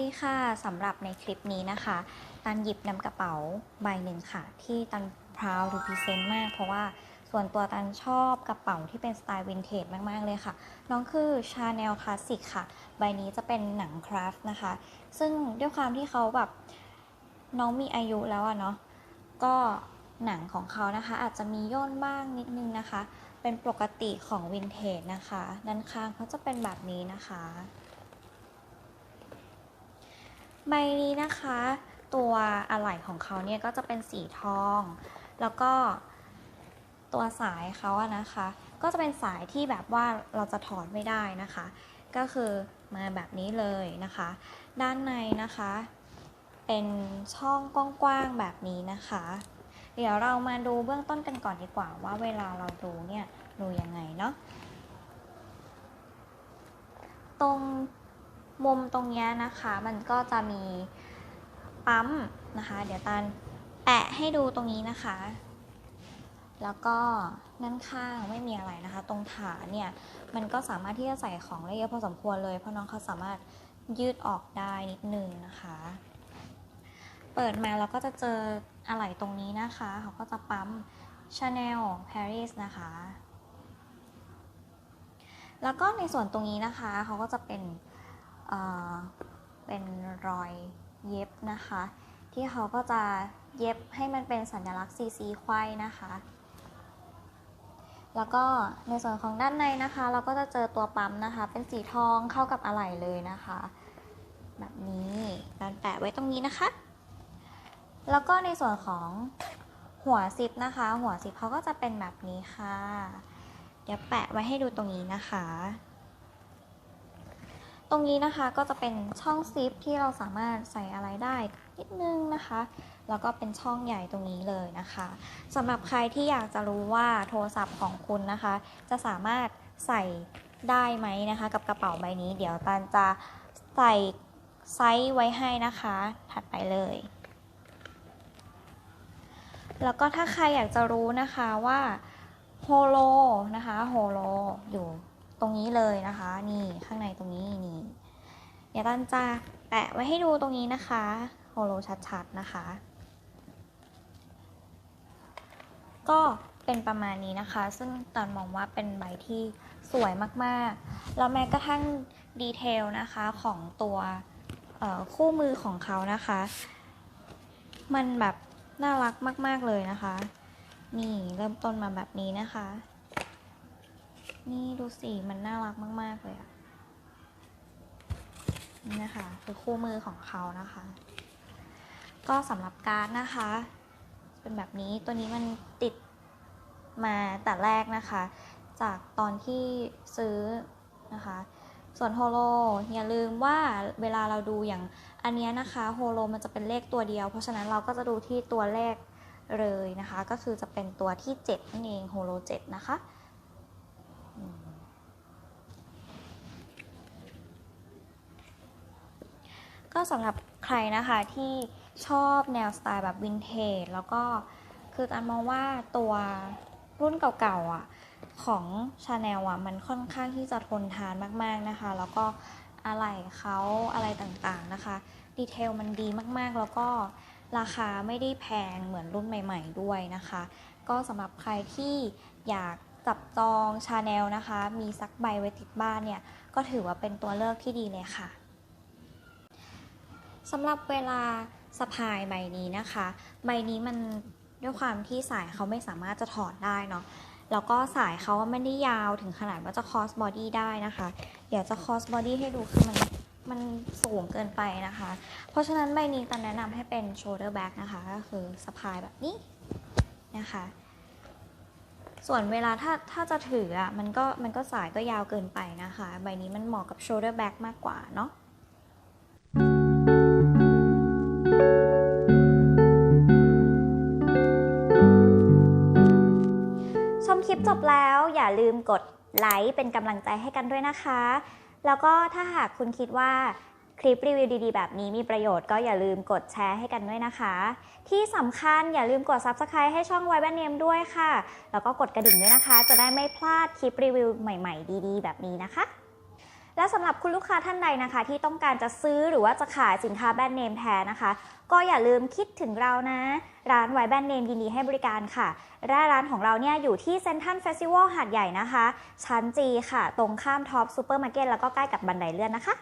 ดีค่ะสำหรับในคลิปนี้นะคะ ตันหยิบนำกระเป๋าใบหนึ่งค่ะ ที่ตัน proud to present มาก เพราะว่าส่วนตัวตันชอบกระเป๋าที่เป็นสไตล์วินเทจมาก ๆ เลยค่ะ น้องคือ Chanel Classic ค่ะ ใบนี้จะเป็นหนังคราฟต์นะคะ ซึ่งด้วยความที่เขาแบบ น้องมีอายุแล้วอะเนาะก็หนังของเขานะคะ อาจจะมีย่นบ้างนิดนึงนะคะ เป็นปกติของวินเทจนะคะ ด้านข้างเขาจะเป็นแบบนี้นะคะ ใบนี้นะคะ ตัวอะไหล่ของเขาเนี่ยก็จะเป็นสีทอง แล้วก็ตัวสายเขาอะนะคะ ก็จะเป็นสายที่แบบว่าเราจะถอดไม่ได้นะคะ ก็คือมาแบบนี้เลยนะคะ ด้านในนะคะ เป็นช่องกว้างๆแบบนี้นะคะ เดี๋ยวเรามาดูเบื้องต้นกันก่อนดีกว่า ว่าเวลาเราดูเนี่ยดูยังไงเนาะตรง มุมตรงนี้นะคะ มันก็จะมีปั๊มนะคะ เดี๋ยวตันแปะให้ดูตรงนี้นะคะ แล้วก็ด้านข้างไม่มีอะไรนะคะ ตรงฐานเนี่ยมันก็สามารถที่จะใส่ของได้เยอะพอสมควรเลย เพราะน้องเขาสามารถยืดออกได้นิดนึงนะคะ เปิดมาเราก็จะเจออะไหล่ตรงนี้นะคะ เขาก็จะปั๊ม Chanel Paris นะคะ แล้วก็ในส่วนตรงนี้นะคะ เขาก็จะเป็น เป็นรอยเย็บนะคะ ที่เขาก็จะเย็บให้มันเป็นสัญลักษณ์ CC ไขว้นะคะ แล้วก็ในส่วนของด้านในนะคะ เราก็จะเจอตัวปั๊มนะคะ เป็นสีทองเข้ากับอะไหล่เลยนะคะ แบบนี้ดันแปะไว้ตรงนี้นะคะ แล้วก็ในส่วนของหัวซิปนะคะ หัวซิปเขาก็จะเป็นแบบนี้ค่ะ เดี๋ยวแปะไว้ให้ดูตรงนี้นะคะ ตรงนี้นะคะก็จะเป็นช่องซิปที่เราสามารถใส่อะไรได้นิดนึงนะคะ แล้วก็เป็นช่องใหญ่ตรงนี้เลยนะคะสำหรับใครที่อยากจะรู้ว่าโทรศัพท์ของคุณนะคะ จะสามารถใส่ได้ไหมนะคะ กับกระเป๋าใบนี้ เดี๋ยวตันจะใส่ไซส์ไว้ให้นะคะ ถัดไปเลย แล้วก็ถ้าใครอยากจะรู้นะคะว่าโฮโลนะคะโฮโลอยู่ ตรงนี้เลยนะคะ นี่ข้างในตรงนี้นี่เดี๋ยวตันจะแปะไว้ให้ดูตรงนี้นะคะโฮโลชัดๆนะคะ ก็เป็นประมาณนี้นะคะ ซึ่งตอนมองว่าเป็นใบที่สวยมากๆ แล้วแม้กระทั่งดีเทลนะคะของตัวคู่มือของเขานะคะ มันแบบน่ารักมาก ๆ เลยนะคะ นี่เริ่มต้นมาแบบนี้นะคะ นี่ดูสิ มันน่ารักมาก ๆ เลยอะนี่นะคะ คือคู่มือของเขานะคะ ก็สำหรับการ์ดนะคะ เป็นแบบนี้ตัวนี้มันติดมาแต่แรกนะคะ จากตอนที่ซื้อนะคะ ส่วนโฮโลอย่าลืมว่าเวลาเราดูอย่างอันเนี้ยนะคะโฮโลมันจะเป็นเลขตัวเดียว เพราะฉะนั้นเราก็จะดูที่ตัวเลขเลยนะคะ ก็คือจะเป็นตัวที่ 7 นั่นเองโฮโล7นะคะ ก็สำหรับใครนะคะที่ชอบแนวสไตล์แบบวินเทจแล้วก็คือการมองว่าตัวรุ่นเก่าๆอะของชาแนลอะมันค่อนข้างที่จะทนทานมากๆนะคะ แล้วก็อะไหล่เขาอะไรต่างๆนะคะ ดีเทลมันดีมากๆ แล้วก็ราคาไม่ได้แพงเหมือนรุ่นใหม่ ๆ ด้วยนะคะ ก็สำหรับใครที่อยาก จับจองชาแนลนะคะ มีสักใบไว้ติดบ้านเนี่ย ก็ถือว่าเป็นตัวเลือกที่ดีเลยค่ะสำหรับเวลาสะพายใบนี้นะคะ ใบนี้มันด้วยความที่สายเขาไม่สามารถจะถอดได้เนาะแล้วก็สายเขาไม่ได้ยาวถึงขนาดว่าจะคอสบอดี้ได้นะคะ เดี๋ยวจะคอสบอดี้ให้ดูคือมันมันสูงเกินไปนะคะ เพราะฉะนั้นใบนี้ตันแนะนำให้เป็น shoulder bag นะคะ ก็คือสะพายแบบนี้นะคะ ส่วนเวลาถ้าถ้าจะถืออะมันก็มันก็สายก็ยาวเกินไปนะคะ ใบนี้มันเหมาะกับ shoulder bag มากกว่าเนาะชมคลิปจบแล้วอย่าลืมกดไลค์เป็นกำลังใจให้กันด้วยนะคะ แล้วก็ถ้าหากคุณคิดว่า คลิปรีวิวดีๆ แบบนี้มีประโยชน์ก็อย่าลืมกดแชร์ให้กันด้วยนะคะ ที่สำคัญอย่าลืมกด Subscribe ให้ช่องไวแบนเนมด้วยค่ะ แล้วก็กดกระดิ่งด้วยนะคะ จะได้ไม่พลาดคลิปรีวิวใหม่ๆ ดีๆ แบบนี้นะคะและสำหรับคุณลูกค้าท่านใดนะคะ ที่ต้องการจะซื้อหรือว่าจะขายสินค้าแบรนด์เนมแท้นะคะ ก็อย่าลืมคิดถึงเรานะ ร้านไวแบรนด์เนมยินดีให้บริการค่ะและร้านของเราเนี่ยอยู่ที่เซนทันเฟสติวัลหาดใหญ่นะคะ ชั้นจีค่ะ ตรงข้ามท็อปซูเปอร์มาร์เก็ตแล้วก็ใกล้กับบันไดเลื่อนนะคะ